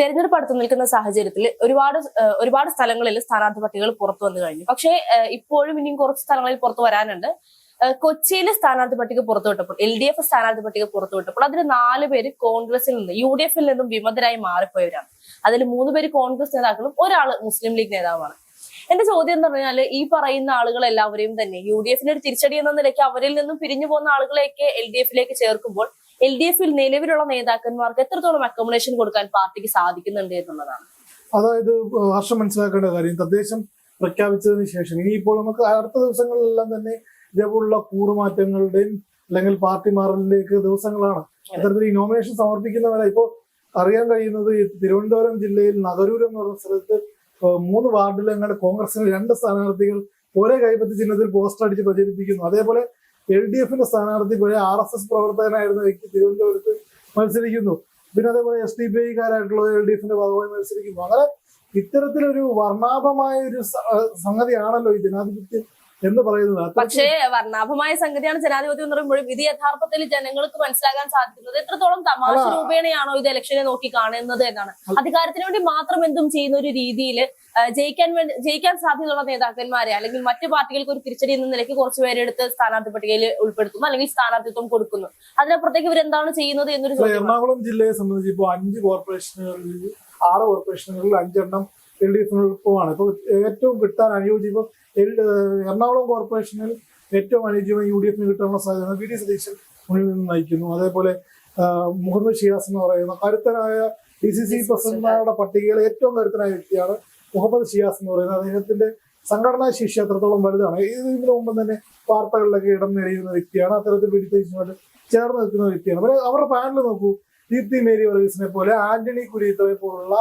തെരഞ്ഞെടുപ്പ് അടുത്ത് നിൽക്കുന്ന സാഹചര്യത്തിൽ ഒരുപാട് ഒരുപാട് സ്ഥലങ്ങളിൽ സ്ഥാനാർത്ഥി പട്ടികകൾ പുറത്തു വന്നു കഴിഞ്ഞു. പക്ഷേ ഇപ്പോഴും ഇനിയും കുറച്ച് സ്ഥലങ്ങളിൽ പുറത്തു വരാനുണ്ട്. കൊച്ചിയിലെ സ്ഥാനാർത്ഥി പട്ടിക പുറത്തുവിട്ടപ്പോൾ എൽ ഡി എഫ് സ്ഥാനാർത്ഥി പട്ടിക പുറത്തുവിട്ടപ്പോൾ അതിൽ നാല് പേര് കോൺഗ്രസിൽ നിന്ന് യു ഡി എഫിൽ നിന്നും വിമതരായി മാറിപ്പോയവരാണ്. അതിൽ മൂന്ന് പേര് കോൺഗ്രസ് നേതാക്കളും ഒരാൾ മുസ്ലിം ലീഗ് നേതാവാണ് എന്റെ ചോദ്യം എന്ന് പറഞ്ഞാൽ ഈ പറയുന്ന ആളുകൾ എല്ലാവരെയും തന്നെ യു ഡി എഫിന്റെ ഒരു തിരിച്ചടി എന്ന നിലയ്ക്ക് അവരിൽ നിന്നും പിരിഞ്ഞു പോകുന്ന ആളുകളെയൊക്കെ എൽ ഡി എഫിലേക്ക് ചേർക്കുമ്പോൾ എൽ ഡി എഫിൽ നിലവിലുള്ള നേതാക്കന്മാർക്ക് എത്രത്തോളം അക്കോമഡേഷൻ കൊടുക്കാൻ പാർട്ടിക്ക് സാധിക്കുന്നുണ്ട് എന്നുള്ളതാണ്. അതായത് ഹർഷം മനസ്സിലാക്കേണ്ട കാര്യം തദ്ദേശം പ്രഖ്യാപിച്ചതിന് ശേഷം ഇനിയിപ്പോൾ നമുക്ക് അടുത്ത ദിവസങ്ങളിലെല്ലാം തന്നെ ഇതേപോലുള്ള കൂറുമാറ്റങ്ങളുടെയും അല്ലെങ്കിൽ പാർട്ടി മാറലിലേക്ക് ദിവസങ്ങളാണ് അത്തരത്തിൽ ഈ നോമിനേഷൻ സമർപ്പിക്കുന്നവരെ ഇപ്പോൾ അറിയാൻ കഴിയുന്നത് തിരുവനന്തപുരം ജില്ലയിൽ നഗരൂർ എന്ന് പറയുന്ന സ്ഥലത്ത് മൂന്ന് വാർഡിൽ അങ്ങനെ കോൺഗ്രസിന് രണ്ട് സ്ഥാനാർത്ഥികൾ ഒരേ കൈപ്പത്തി ചിഹ്നത്തിൽ പോസ്റ്റർ അടിച്ച് പ്രചരിപ്പിക്കുന്നു. അതേപോലെ എൽ ഡി എഫിന്റെ സ്ഥാനാർത്ഥി പഴയ ആർ എസ് എസ് പ്രവർത്തകനായിരുന്ന വ്യക്തി തിരുവനന്തപുരത്ത് മത്സരിക്കുന്നു. പിന്നെ അതേപോലെ എസ് ഡി പി ഐക്കാരായിട്ടുള്ള എൽ ഡി എഫിന്റെ ഭാഗമായി മത്സരിക്കുന്നു. അങ്ങനെ ഇത്തരത്തിലൊരു വർണാഭമായ ഒരു സംഗതിയാണല്ലോ ഈ ജനാധിപത്യം എന്ന് പറയുന്നത് പക്ഷേ വർണാഭമായ സംഗതിയാണ് ജനാധിപത്യം എന്ന് പറയുമ്പോഴും ഇത് യഥാർത്ഥത്തിൽ ജനങ്ങൾക്ക് മനസ്സിലാക്കാൻ സാധിക്കുന്നത് എത്രത്തോളം തമാശ. രൂപേണയാണോ ഇത് ഇലക്ഷനെ നോക്കി കാണുന്നത് എന്നാണ് അധികാരത്തിന് വേണ്ടി മാത്രം എന്തും ചെയ്യുന്ന ഒരു രീതിയിൽ ജയിക്കാൻ വേണ്ടി ജയിക്കാൻ സാധ്യതയുള്ള നേതാക്കന്മാരെ അല്ലെങ്കിൽ മറ്റു പാർട്ടികൾക്ക് ഒരു തിരിച്ചടി എന്ന നിലയ്ക്ക് കുറച്ച് പേരെടുത്ത് സ്ഥാനാർത്ഥി പട്ടികയിൽ ഉൾപ്പെടുത്തുന്നു അല്ലെങ്കിൽ സ്ഥാനാർത്ഥിത്വം കൊടുക്കുന്നു അതിനപ്പുറത്തേക്ക് ഇവരെന്താണ് ചെയ്യുന്നത് എന്നൊരു എറണാകുളം ജില്ലയെ സംബന്ധിച്ച് ഇപ്പോൾ അഞ്ച് കോർപ്പറേഷനുകളിൽ ആറ് കോർപ്പറേഷനുകളിൽ അഞ്ചെണ്ണം എൽ ഡി എഫിനൊപ്പമാണ് ഇപ്പോൾ ഏറ്റവും കിട്ടാൻ അനുയോജ്യം ഇപ്പോൾ എൽ- എറണാകുളം കോർപ്പറേഷനിൽ ഏറ്റവും അനുയോജ്യമായി യു ഡി എഫിന് കിട്ടാനുള്ള സാധ്യത വി ഡി സതീശൻ മുന്നിൽ നിന്ന് നയിക്കുന്നു. അതേപോലെ മുഹമ്മദ് ഷിയാസ് എന്ന് പറയുന്ന കരുത്തനായ ഡി സി സി പ്രസിഡന്റുമാരുടെ പട്ടികയിൽ ഏറ്റവും കരുത്തനായ വ്യക്തിയാണ് മുഹമ്മദ് ഷിയാസ് എന്ന് പറയുന്നത്. അദ്ദേഹത്തിന്റെ സംഘടനാ ശേഷി അത്രത്തോളം വലുതാണ്. ഇതിനു മുമ്പ് തന്നെ വാർത്തകളിലൊക്കെ ഇടം നേടിയിരുന്ന വ്യക്തിയാണ്. അത്തരത്തിൽ വി ഡി സതീശനുമായിട്ട് ചേർന്ന് നിൽക്കുന്ന വ്യക്തിയാണ്. അവരെ അവരുടെ പാനൽ നോക്കൂ. ദീപ്തി മേരി വർഗീസിനെ പോലെ ആന്റണി കുര്യത്തവെ പോലുള്ള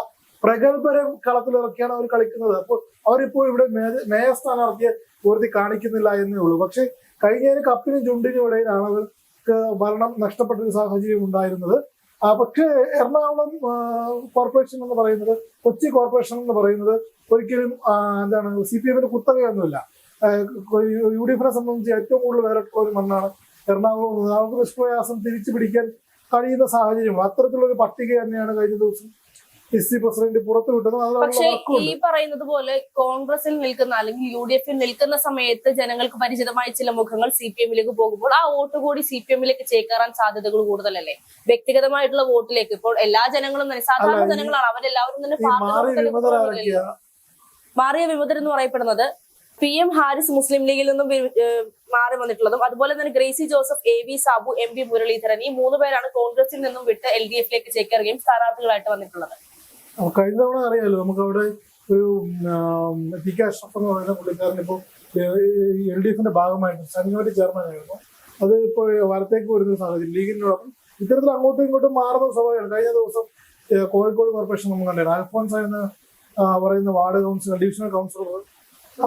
പ്രഗത്ഭരെ കളത്തിലിറക്കിയാണ് അവർ കളിക്കുന്നത്. അപ്പോൾ അവരിപ്പോൾ ഇവിടെ മേയർ സ്ഥാനാർത്ഥിയെ പൂർത്തി കാണിക്കുന്നില്ല എന്നേ ഉള്ളൂ. പക്ഷെ കഴിഞ്ഞതിന് കപ്പിനും ചുണ്ടിനും ഇടയിലാണ് അവർക്ക് ഭരണം നഷ്ടപ്പെട്ട ഒരു സാഹചര്യം ഉണ്ടായിരുന്നത്. പക്ഷേ എറണാകുളം കോർപ്പറേഷൻ എന്ന് പറയുന്നത് കൊച്ചി കോർപ്പറേഷൻ എന്ന് പറയുന്നത് ഒരിക്കലും എന്താണ് സി പി എമ്മിന്റെ കുത്തകയൊന്നുമില്ല. യു ഡി എഫിനെ സംബന്ധിച്ച് ഏറ്റവും കൂടുതൽ വേറെ ഒരു മണ്ണാണ് എറണാകുളം. അവർക്ക് നിഷ്പ്രയാസം തിരിച്ചു പിടിക്കാൻ കഴിയുന്ന സാഹചര്യം അത്തരത്തിലുള്ള ഒരു പട്ടിക തന്നെയാണ് കഴിഞ്ഞ ദിവസം എസ് സി പ്രസിഡന്റ് പുറത്തുവിട്ടത് അതിനുള്ള പക്ഷേ ഈ പറയുന്നത് പോലെ കോൺഗ്രസിൽ നിൽക്കുന്ന അല്ലെങ്കിൽ യു ഡി എഫിൽ നിൽക്കുന്ന സമയത്ത് ജനങ്ങൾക്ക് പരിചിതമായ ചില മുഖങ്ങൾ സി പി എമ്മിലേക്ക് പോകുമ്പോൾ ആ വോട്ട് കൂടി സി പി എമ്മിലേക്ക് ചേക്കേറാൻ സാധ്യതകൾ കൂടുതലല്ലേ? വ്യക്തിഗതമായിട്ടുള്ള വോട്ടിലേക്ക് ഇപ്പോൾ എല്ലാ ജനങ്ങളും തന്നെ സാധാരണ ജനങ്ങളാണ്. അവരെല്ലാവരും തന്നെ മാറിയ വിമതർ എന്ന് പറയപ്പെടുന്നത് പി എം ഹാരിസ് മുസ്ലിം ലീഗിൽ നിന്നും വി- മാറി വന്നിട്ടുള്ളതും അതുപോലെ തന്നെ Gracy Joseph A V Sabu M P Muraleedharan ഈ മൂന്ന് പേരാണ് കോൺഗ്രസിൽ നിന്നും വിട്ട് എൽ ഡി എഫിലേക്ക് ചേക്കേറുകയും സ്ഥാനാർത്ഥികളായിട്ട് വന്നിട്ടുള്ളത്. കഴിഞ്ഞ തവണ അറിയാലോ നമുക്ക് അവിടെ ഒരു പി കെ അഷ്റഫ് എന്ന് പറയുന്ന പുള്ളിക്കാരൻ ഇപ്പോൾ എൽ ഡി എഫിന്റെ ഭാഗമായിട്ട് സനിയോട് ചെയർമാനായിരുന്നു. അത് ഇപ്പോൾ വലത്തേക്ക് വരുന്ന സാഹചര്യം ലീഗിനോടൊപ്പം ഇത്തരത്തിൽ അങ്ങോട്ടും ഇങ്ങോട്ടും മാറുന്ന സ്വഭാവമാണ് കഴിഞ്ഞ ദിവസം കോഴിക്കോട് കോർപ്പറേഷൻ നമ്മൾ കണ്ടിരുന്നു. അൽഫോൻസ് എന്ന പറയുന്ന വാർഡ് കൗൺസിലർ ഡിവിഷണൽ കൗൺസിലർ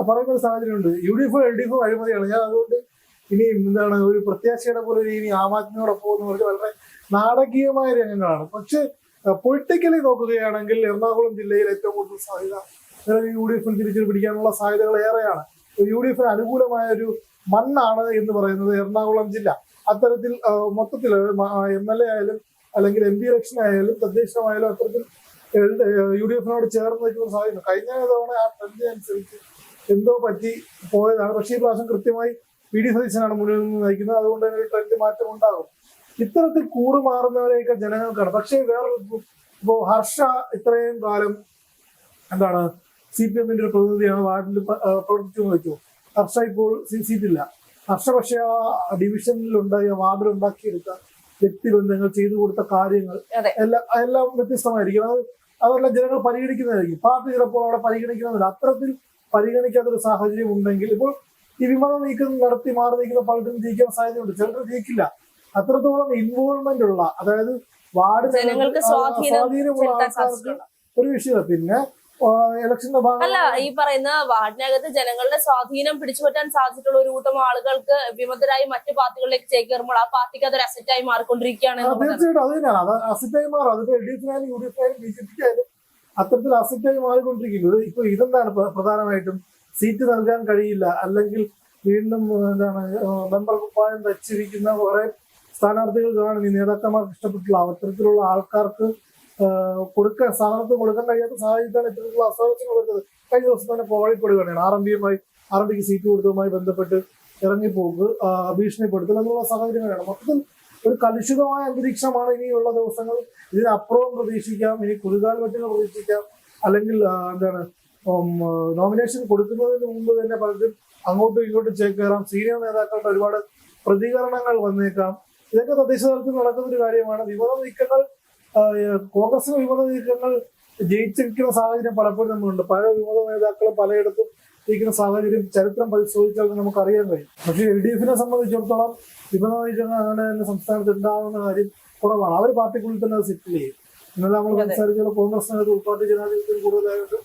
പറയുന്ന ഒരു സാഹചര്യമുണ്ട്. U D F L D F അഴിമതിയാണ്. ഞാൻ അതുകൊണ്ട് ഇനി എന്താണ് ഒരു പ്രത്യാശയുടെ പോലെ ഇനി ആം ആദ്മിയോടൊപ്പം എന്ന് പറഞ്ഞാൽ വളരെ നാടകീയമായ രംഗങ്ങളാണ്. പക്ഷേ പൊളിറ്റിക്കലി നോക്കുകയാണെങ്കിൽ എറണാകുളം ജില്ലയിൽ ഏറ്റവും കൂടുതൽ സാധ്യത നിലവിൽ യു ഡി എഫിൽ തിരിച്ചു പിടിക്കാനുള്ള സാധ്യതകൾ ഏറെയാണ്. യു ഡി എഫിന് അനുകൂലമായ ഒരു മണ്ണാണ് എന്ന് പറയുന്നത് എറണാകുളം ജില്ല. അത്തരത്തിൽ മൊത്തത്തിൽ എം എൽ എ ആയാലും അല്ലെങ്കിൽ എം പി ഇലക്ഷൻ ആയാലും തദ്ദേശമായാലും അത്തരത്തിൽ യു ഡി എഫിനോട് ചേർന്ന് നിൽക്കുന്ന സാധ്യത കഴിഞ്ഞ തവണ ആ ട്രെൻഡ് അനുസരിച്ച് എന്തോ പറ്റി പോയതാണ്. പക്ഷേ ഈ പ്രാവശ്യം കൃത്യമായി വി ഡി സതീശനാണ് മുന്നിൽ നിന്ന് നയിക്കുന്നത്. അതുകൊണ്ട് തന്നെ ഒരു ട്രെൻഡ് മാറ്റം ഉണ്ടാകും ഇത്തരത്തിൽ കൂറുമാറുന്നവരെയൊക്കെ ജനങ്ങൾക്കാണ്. പക്ഷേ വേറെ ഇപ്പോ ഹർഷ ഇത്രയും കാലം എന്താണ് സി പി എമ്മിന്റെ ഒരു പ്രതിനിധിയാണ്. വാർഡിൽ പ്രവർത്തിച്ചു വെച്ചു. ഹർഷ ഇപ്പോൾ സി- സീറ്റില്ല ഹർഷ പക്ഷേ ആ ഡിവിഷനിൽ ഉണ്ടായ വാർഡിൽ ഉണ്ടാക്കിയെടുത്ത വ്യക്തിബന്ധങ്ങൾ ചെയ്തു കൊടുത്ത കാര്യങ്ങൾ. എല്ലാം എല്ലാം വ്യത്യസ്തമായിരിക്കും. അത് അതെല്ലാം ജനങ്ങൾ പരിഗണിക്കുന്നതായിരിക്കും. പാർട്ടി ചിലപ്പോൾ അവിടെ പരിഗണിക്കുന്നില്ല അത്തരത്തിൽ പരിഗണിക്കാത്തൊരു സാഹചര്യം ഉണ്ടെങ്കിൽ ഇപ്പോൾ ഈ വിമത നീക്കം നടത്തി മാറി നീക്കുന്ന പലരും ജയിക്കാൻ സാധ്യതയുണ്ട്. ചിലർ ജയിക്കില്ല. അത്രത്തോളം ഇൻവോൾവ്മെന്റ് ഉള്ള അതായത് വാർഡ് ജനങ്ങൾക്ക് സ്വാധീനം സ്വാധീനമുള്ള ആൾക്കാർക്ക് ഒരു വിഷയമാണ് പിന്നെ ഇലക്ഷന്റെ ഭാഗം അല്ല ഈ പറയുന്ന വാർഡിനകത്ത് ജനങ്ങളുടെ സ്വാധീനം പിടിച്ചുപറ്റാൻ സാധിച്ചിട്ടുള്ള ഒരു കൂട്ടം ആളുകൾക്ക് വിമതരായി മറ്റു പാർട്ടികളിലേക്ക് ചേക്കേറുമ്പോൾ ആ പാർട്ടിക്ക് അതൊരു അസറ്റായി മാറിക്കൊണ്ടിരിക്കുകയാണ് ആ, എന്നുള്ളതാണ്. തീർച്ചയായിട്ടും അത് തന്നെയാണ്. അത് അസറ്റായി മാറും. അതിപ്പോ എൽ ഡി എഫിനായാലും യു ഡി എഫിനായാലും ബി ജെ പിക്കായാലും അത്തരത്തിൽ അസറ്റായി മാറിക്കൊണ്ടിരിക്കുന്നത് ഇപ്പൊ ഇതെന്താണ് പ്ര- പ്രധാനമായിട്ടും? സീറ്റ് നൽകാൻ കഴിയില്ല. അല്ലെങ്കിൽ വീണ്ടും എന്താണ് മെമ്പർ കുപ്പായം വെച്ചിരിക്കുന്ന കുറെ സ്ഥാനാർത്ഥികൾ കാണും. ഈ നേതാക്കന്മാർക്ക് ഇഷ്ടപ്പെട്ടുള്ള അത്തരത്തിലുള്ള ആൾക്കാർക്ക് കൊടുക്കാൻ സ്ഥാനാർത്ഥി കൊടുക്കാൻ കഴിയാത്ത സാഹചര്യത്തിലാണ് ഇത്തരത്തിലുള്ള അസ്വാരസ്യങ്ങൾ വരുന്നത്. കഴിഞ്ഞ ദിവസം തന്നെ പോവഴിപ്പെടുകയാണ് ആർ എം പിയുമായി ആർ എം പിക്ക് സീറ്റ് കൊടുത്തതുമായി ബന്ധപ്പെട്ട് ഇറങ്ങിപ്പോക്ക് ഭീഷണിപ്പെടുത്തൽ എന്നുള്ള സാഹചര്യങ്ങളാണ്. മൊത്തത്തിൽ ഒരു കലുഷിതമായ അന്തരീക്ഷമാണ് ഇനിയുള്ള ദിവസങ്ങൾ. ഇതിനപ്പുറവും പ്രതീക്ഷിക്കാം. ഇനി കുറുകാൽ വെട്ടുകൾ പ്രതീക്ഷിക്കാം. അല്ലെങ്കിൽ എന്താണ് നോമിനേഷൻ കൊടുക്കുന്നതിന് മുമ്പ് തന്നെ പലരും അങ്ങോട്ടും ഇങ്ങോട്ടും ചേക്കേറാം. സീനിയർ നേതാക്കളുടെ ഒരുപാട് പ്രതികരണങ്ങൾ വന്നേക്കാം. ഇതൊക്കെ തദ്ദേശ തലത്തിൽ നടക്കുന്ന ഒരു കാര്യമാണ്. വിമത നീക്കങ്ങൾ കോൺഗ്രസിന് വിമത നീക്കങ്ങൾ ജയിച്ചിരിക്കുന്ന സാഹചര്യം പലപ്പോഴും നമ്മളുണ്ട് പല വിമത നേതാക്കളും പലയിടത്തും ജയിക്കുന്ന സാഹചര്യം ചരിത്രം പരിശോധിച്ചാൽ നമുക്ക് അറിയാൻ കഴിയും. പക്ഷേ എൽ ഡി എഫിനെ സംബന്ധിച്ചിടത്തോളം വിമത നീക്കങ്ങൾ അങ്ങനെ തന്നെ സംസ്ഥാനത്ത് ഉണ്ടാകുന്ന കാര്യം കുറവാണ്. അവർ പാർട്ടിക്കുള്ളിൽ തന്നെ അത് സെറ്റിൽ ചെയ്യും. ഇന്നലെ നമ്മൾ അതെ. കോൺഗ്രസ് കോൺഗ്രസിനകത്ത് ഉൾപ്പാർട്ടി ജനാധിപത്യത്തിൽ കൂടുതലായിട്ട്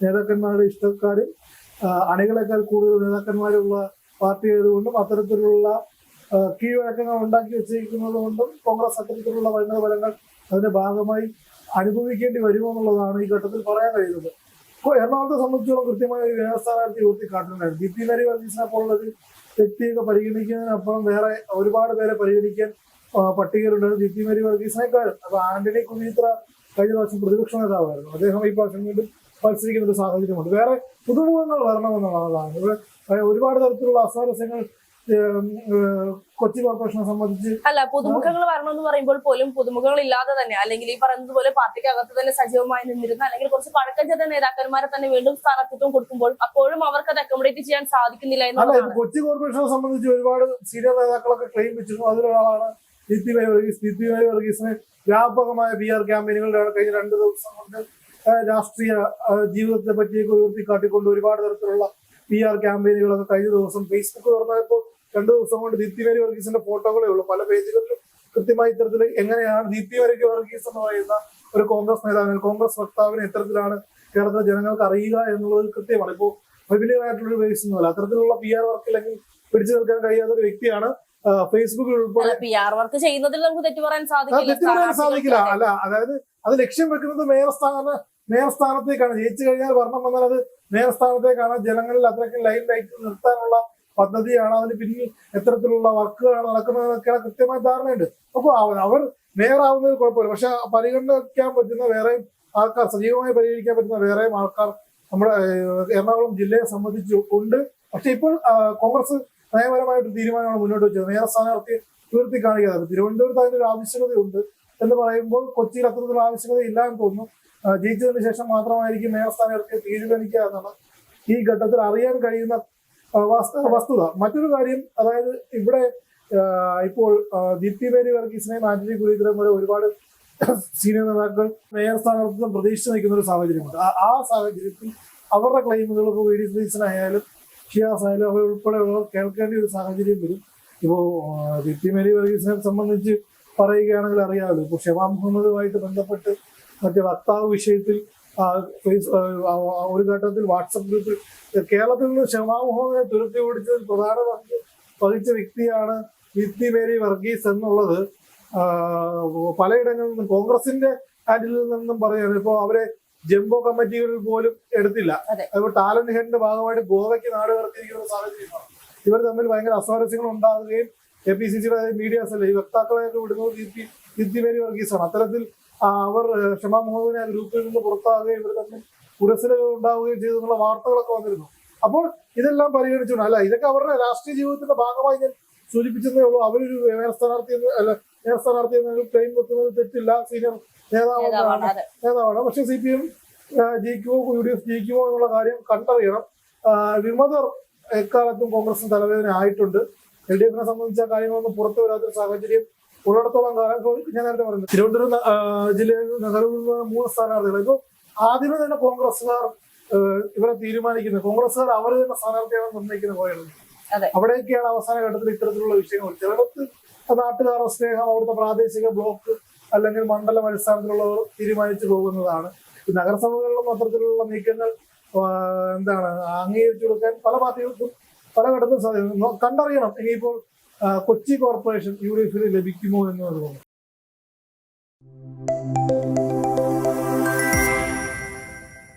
നേതാക്കന്മാരുടെ ഇഷ്ടക്കാരും അണികളെക്കാൾ കൂടുതൽ നേതാക്കന്മാരുള്ള പാർട്ടി ആയതുകൊണ്ടും അത്തരത്തിലുള്ള കീഴ്വഴക്കങ്ങൾ ഉണ്ടാക്കി വെച്ചിരിക്കുന്നത് കൊണ്ടും കോൺഗ്രസ് അത്തരത്തിലുള്ള വൈദ്യുത ഫലങ്ങൾ അതിന്റെ ഭാഗമായി അനുഭവിക്കേണ്ടി വരുമോ എന്നുള്ളതാണ് ഈ ഘട്ടത്തിൽ പറയാൻ കഴിയുന്നത്. ഇപ്പോൾ എറണാകുളത്തെ സംബന്ധിച്ചോളം കൃത്യമായ ഒരു വ്യവസ്ഥാനാർത്ഥി ഉയർത്തി കാട്ടുന്നുണ്ടായിരുന്നു ദീപ്തി നരി വർഗീസിനെ പോലുള്ള ഒരു വ്യക്തിയൊക്കെ പരിഗണിക്കുന്നതിനപ്പുറം വേറെ ഒരുപാട് പേരെ പരിഗണിക്കാൻ പട്ടികയിലുണ്ടായിരുന്നു ദീപ്തി നരി വർഗീസിനേക്കാളും. അപ്പൊ ആന്റണി കുഞ്ഞിത്ര കഴിഞ്ഞ പ്രാവശ്യം പ്രതിപക്ഷ നേതാവായിരുന്നു. അദ്ദേഹം ഈ പ്രാവശ്യം വീണ്ടും മത്സരിക്കുന്ന ഒരു സാഹചര്യമുണ്ട്. വേറെ പുതുമുഖങ്ങൾ വരണമെന്നുള്ളതാണ്. ഇവിടെ ഒരുപാട് തരത്തിലുള്ള അസ്വാരസ്യങ്ങൾ കൊച്ചി കോർപ്പറേഷനെ സംബന്ധിച്ച് അല്ല പുതുമുഖങ്ങൾ വരണമെന്ന് പറയുമ്പോൾ പോലും പുതുമുഖങ്ങൾ ഇല്ലാതെ തന്നെ അല്ലെങ്കിൽ ഈ പറയുന്നത് പോലെ പാർട്ടിക്കകത്ത് തന്നെ സജീവമായി നിന്നിരുന്ന അല്ലെങ്കിൽ കുറച്ച് പഴക്കം ചെന്ന നേതാക്കന്മാരെ തന്നെ വീണ്ടും സ്ഥാനത്വം കൊടുക്കുമ്പോൾ അപ്പോഴും അവർക്ക് അത് അക്കോമഡേറ്റ് ചെയ്യാൻ സാധിക്കുന്നില്ല എന്ന് കൊച്ചി കോർപ്പറേഷനെ സംബന്ധിച്ച് ഒരുപാട് സീനിയർ നേതാക്കളൊക്കെ ക്ലെയിം വെച്ചിരുന്നു. അതിലൊരാളാണ് ദീപ്തി മൈ വർഗീസ്. ദീപ്തി മൈ വർഗീസിന് വ്യാപകമായ പി ആർ ക്യാമ്പയിനുകളുടെ കഴിഞ്ഞ രണ്ട് ദിവസം കൊണ്ട് രാഷ്ട്രീയ ജീവിതത്തെ പറ്റിയൊക്കെ ഉയർത്തിക്കാട്ടിക്കൊണ്ട് ഒരുപാട് തരത്തിലുള്ള പി ആർ ക്യാമ്പയിനുകളൊക്കെ കഴിഞ്ഞ ദിവസം ഫേസ്ബുക്ക് തുറന്നപ്പോൾ രണ്ടു ദിവസം കൊണ്ട് ദീപ്തി മേരി വർഗീസിന്റെ ഫോട്ടോകളേ ഉള്ളൂ. പല പേജുകളിലും കൃത്യമായി ഇത്തരത്തിൽ എങ്ങനെയാണ് ദീപ്തി മേരി വർഗീസ് എന്ന് പറയുന്ന ഒരു കോൺഗ്രസ് നേതാവിനെ കോൺഗ്രസ് വക്താവിനെ ഇത്തരത്തിലാണ് കേരളത്തിലെ ജനങ്ങൾക്ക് അറിയുക എന്നുള്ളത് കൃത്യമാണ്. ഇപ്പോൾ ഫെമിലിയർ ആയിട്ടുള്ള ഒരു ബേസ് ഒന്നുമല്ല. അത്തരത്തിലുള്ള പി ആർ വർക്ക് അല്ലെങ്കിൽ പിടിച്ചു നിൽക്കാൻ കഴിയാത്ത ഒരു വ്യക്തിയാണ് ഫേസ്ബുക്കിൽ ഉൾപ്പെടെ പി ആർ വർക്ക് ചെയ്യുന്നതിൽ നമുക്ക് തെറ്റു പറയാൻ സാധിക്കില്ല. തെറ്റ് പറയാൻ സാധിക്കില്ല. അല്ല അതായത് അത് ലക്ഷ്യം വെക്കുന്നത് മേയർ സ്ഥാന മേയർ സ്ഥാനത്തേക്കാണ്. ജയിച്ചു കഴിഞ്ഞാൽ ഭരണം വന്നാൽ അത് മേയർ സ്ഥാനത്തേക്കാണ് ജനങ്ങളിൽ അത്രയ്ക്ക് ലൈൻ ലൈറ്റ് നിർത്താനുള്ള പദ്ധതിയാണ് അതിന് പിന്നിൽ എത്തരത്തിലുള്ള വർക്കുകളാണ് നടക്കുന്നതെന്നൊക്കെ കൃത്യമായ ധാരണയുണ്ട്. അപ്പോൾ അവർ ആവുന്നത് കുഴപ്പമില്ല. പക്ഷെ പരിഗണിക്കാൻ പറ്റുന്ന വേറെയും ആൾക്കാർ സജീവമായി പരിഗണിക്കാൻ പറ്റുന്ന വേറെയും ആൾക്കാർ നമ്മുടെ എറണാകുളം ജില്ലയെ സംബന്ധിച്ചു ഉണ്ട്. പക്ഷെ ഇപ്പോൾ കോൺഗ്രസ് നയപരമായിട്ട് തീരുമാനമാണ് മുന്നോട്ട് വെച്ചത്. മേയർ സ്ഥാനാർത്ഥിയെ ഉയർത്തി കാണിക്കാതെ. തിരുവനന്തപുരത്ത് അതിന്റെ ഒരു ആവശ്യകതയുണ്ട്. എന്ന് പറയുമ്പോൾ കൊച്ചിയിൽ അത്തരത്തിലുള്ള ആവശ്യകത ഇല്ല എന്ന് തോന്നുന്നു. ജയിച്ചതിന് ശേഷം മാത്രമായിരിക്കും മേയർ സ്ഥാനാർത്ഥിയെ തീരുമാനിക്കുക എന്നാണ് ഈ ഘട്ടത്തിൽ അറിയാൻ കഴിയുന്ന വസ്തുത. മറ്റൊരു കാര്യം അതായത് ഇവിടെ ഇപ്പോൾ ദീപ്തി മേരി വർഗീസിനെയും ആന്റണി കുലീന്ദ്രൻ പോലെ ഒരുപാട് സീനിയർ നേതാക്കൾ മേയർ സ്ഥാനാർത്ഥിത്വം പ്രതീക്ഷിച്ച് നിൽക്കുന്ന ഒരു സാഹചര്യമുണ്ട്. ആ- സാഹചര്യത്തിൽ അവരുടെ ക്ലെയിമുകൾ ഇപ്പോൾ വി ഡി സതീശനായാലും ഷിയാസ് ആയാലും അവരുൾപ്പെടെയുള്ളവർ കേൾക്കേണ്ട ഒരു സാഹചര്യം വരും. ഇപ്പോൾ ദീപ്തി മേരി വർഗീസിനെ സംബന്ധിച്ച് പറയുകയാണെങ്കിൽ അറിയാമല്ലോ. ഇപ്പോൾ ഷെവാ മുഹമ്മദുമായിട്ട് ബന്ധപ്പെട്ട് മറ്റേ വക്താവ് വിഷയത്തിൽ ഒരു ഘട്ടത്തിൽ വാട്സപ്പ് ഗ്രൂപ്പിൽ കേരളത്തിൽ നിന്ന് ഷെബാ മുഹമ്മദിനെ തുരുത്തി ഓടിച്ചതിൽ പ്രധാന പങ്ക് വഹിച്ച വ്യക്തിയാണ് വിത്തി മേരി വർഗീസ് എന്നുള്ളത്. പലയിടങ്ങളിൽ നിന്നും കോൺഗ്രസിന്റെ ഹാൻഡിൽ നിന്നും പറയുന്നത് ഇപ്പോൾ അവരെ ജംബോ കമ്മിറ്റികളിൽ പോലും എടുത്തില്ല. അതെ. ടാലന്റ് ഹെഡിന്റെ ഭാഗമായിട്ട് ഗോവയ്ക്ക് നാട് കടത്തിയിരിക്കുന്ന സാഹചര്യമാണ്. ഇവർ തമ്മിൽ ഭയങ്കര അസ്വാരസ്യങ്ങൾ ഉണ്ടാകുകയും കെ പി സി സിയുടെ മീഡിയാസ് അല്ലേ? ഈ വക്താക്കളെയൊക്കെ വിടുന്നത് ദീപ്തി ദീപ്തി മേരി വർഗീസാണ്. അത്തരത്തിൽ അവർ ഷമാ മുഹമ്മദിനെ ഗ്രൂപ്പിൽ നിന്ന് പുറത്താകുകയും ഇവർ തമ്മിൽ ഉരസലുകൾ ഉണ്ടാവുകയും ചെയ്തു എന്നുള്ള വാർത്തകളൊക്കെ വന്നിരുന്നു. അപ്പോൾ ഇതെല്ലാം പരിഗണിച്ചുകൊണ്ട് അല്ല ഇതൊക്കെ അവരുടെ രാഷ്ട്രീയ ജീവിതത്തിന്റെ ഭാഗമായി ഞാൻ സൂചിപ്പിച്ചതേ ഉള്ളൂ. അവരൊരു മേയർ സ്ഥാനാർത്ഥി എന്ന് അല്ല മേയർ സ്ഥാനാർത്ഥി എന്ന ക്ലെയിം വെക്കുന്നത് തെറ്റില്ല. സീനിയർ നേതാവാണ്. നേതാവാണ് പക്ഷെ സി പി എം ജയിക്കുമോ യു ഡി എഫ് ജയിക്കുമോ എന്നുള്ള കാര്യം കണ്ടറിയണം. വിമതർ എക്കാലത്തും കോൺഗ്രസിന് തലവേദന ആയിട്ടുണ്ട്. എൽ ഡി എഫിനെ സംബന്ധിച്ച കാര്യങ്ങളൊന്നും പുറത്തു വരാത്തൊരു സാഹചര്യം ഉള്ളിടത്തോളം കാലം ഞാൻ നേരത്തെ പറഞ്ഞു തിരുവനന്തപുരം ജില്ലയിൽ നഗരത്തിൽ മൂന്ന് സ്ഥാനാർത്ഥികൾ. ഇപ്പോൾ ആദ്യമേ തന്നെ കോൺഗ്രസ്സുകാർ ഇവരെ തീരുമാനിക്കുന്നത് കോൺഗ്രസ്സുകാർ അവർ തന്നെ സ്ഥാനാർത്ഥിയാണ് നിർണയിക്കുന്ന പോയത് അവിടെയൊക്കെയാണ് അവസാന ഘട്ടത്തിൽ ഇത്തരത്തിലുള്ള വിഷയങ്ങൾ. ചിലടത്ത് നാട്ടുകാരുടെ സ്നേഹം അവിടുത്തെ പ്രാദേശിക ബ്ലോക്ക് അല്ലെങ്കിൽ മണ്ഡലം അടിസ്ഥാനത്തിലുള്ളവർ തീരുമാനിച്ചു പോകുന്നതാണ്. നഗരസഭകളിലും അത്തരത്തിലുള്ള നീക്കങ്ങൾ എന്താണ് അംഗീകരിച്ചു കൊടുക്കാൻ പല പാർട്ടികൾക്കും പല ഘട്ടത്തിൽ സാധിക്കും കണ്ടറിയണം. ഇനിയിപ്പോൾ കൊച്ചി കോർപ്പറേഷൻ യു ഡി എഫിൽ ലഭിക്കുമോ എന്ന് തോന്നുന്നു